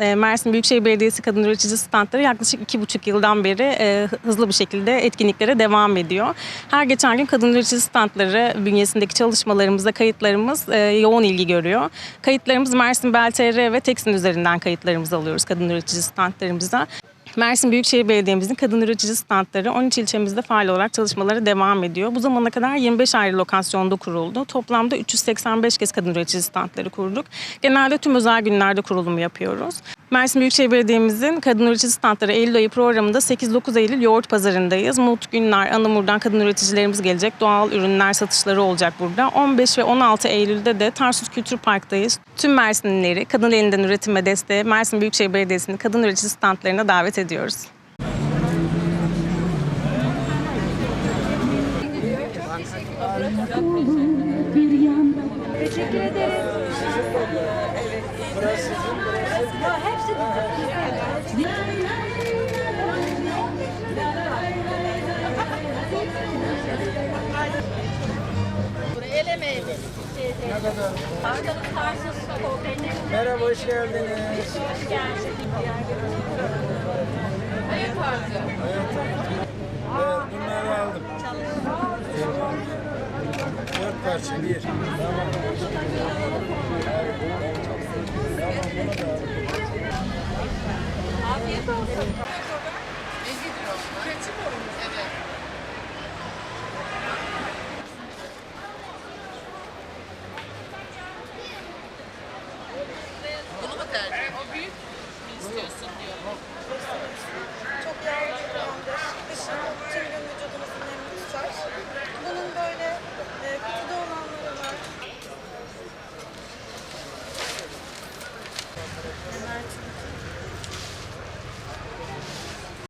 E, Mersin Büyükşehir Belediyesi Kadın Üretici Standları yaklaşık iki buçuk yıldan beri e, hızlı bir şekilde etkinliklere devam ediyor. Her geçen gün kadın üretici standları bünyesindeki çalışmalarımıza kayıtlarımız e, yoğun ilgi görüyor. Kayıtlarımız Mersin BLTR ve Teksin üzerinden kayıtlarımızı alıyoruz kadın üretici standlarımıza. Mersin Büyükşehir Belediye'mizin kadın üretici standları 13 ilçemizde faal olarak çalışmaları devam ediyor. Bu zamana kadar 25 ayrı lokasyonda kuruldu. Toplamda 385 kez kadın üretici standları kurduk. Genelde tüm özel günlerde kurulumu yapıyoruz. Mersin Büyükşehir Belediye'mizin kadın üretici standları Eylül ayı programında 8-9 Eylül Yoğurt Pazarı'ndayız. Mut Günler, Anamur'dan kadın üreticilerimiz gelecek. Doğal ürünler satışları olacak burada. 15 ve 16 Eylül'de de Tarsus Kültür Park'tayız. Tüm Mersinlileri kadın elinden üretime desteğe Mersin Büyükşehir Belediyesi'nin kadın üretici standlarına davet ediyoruz. Teşekkür ederim. Ya hepsi El emeği mi? Arkalı Tarsus kokaini. Merhaba, hoş geldiniz. Hayır tarzı. Evet, bunları aldım. Eyvallah. Dört parça, bir. Tamam. Bunu mu tercih ediyorsun? O büyük mü istiyorsun diyor. Çok yağlı bir Dışın tüm gün vücudumuzun nemli tutar. Bunun böyle e, kutuda olanları var. Hemen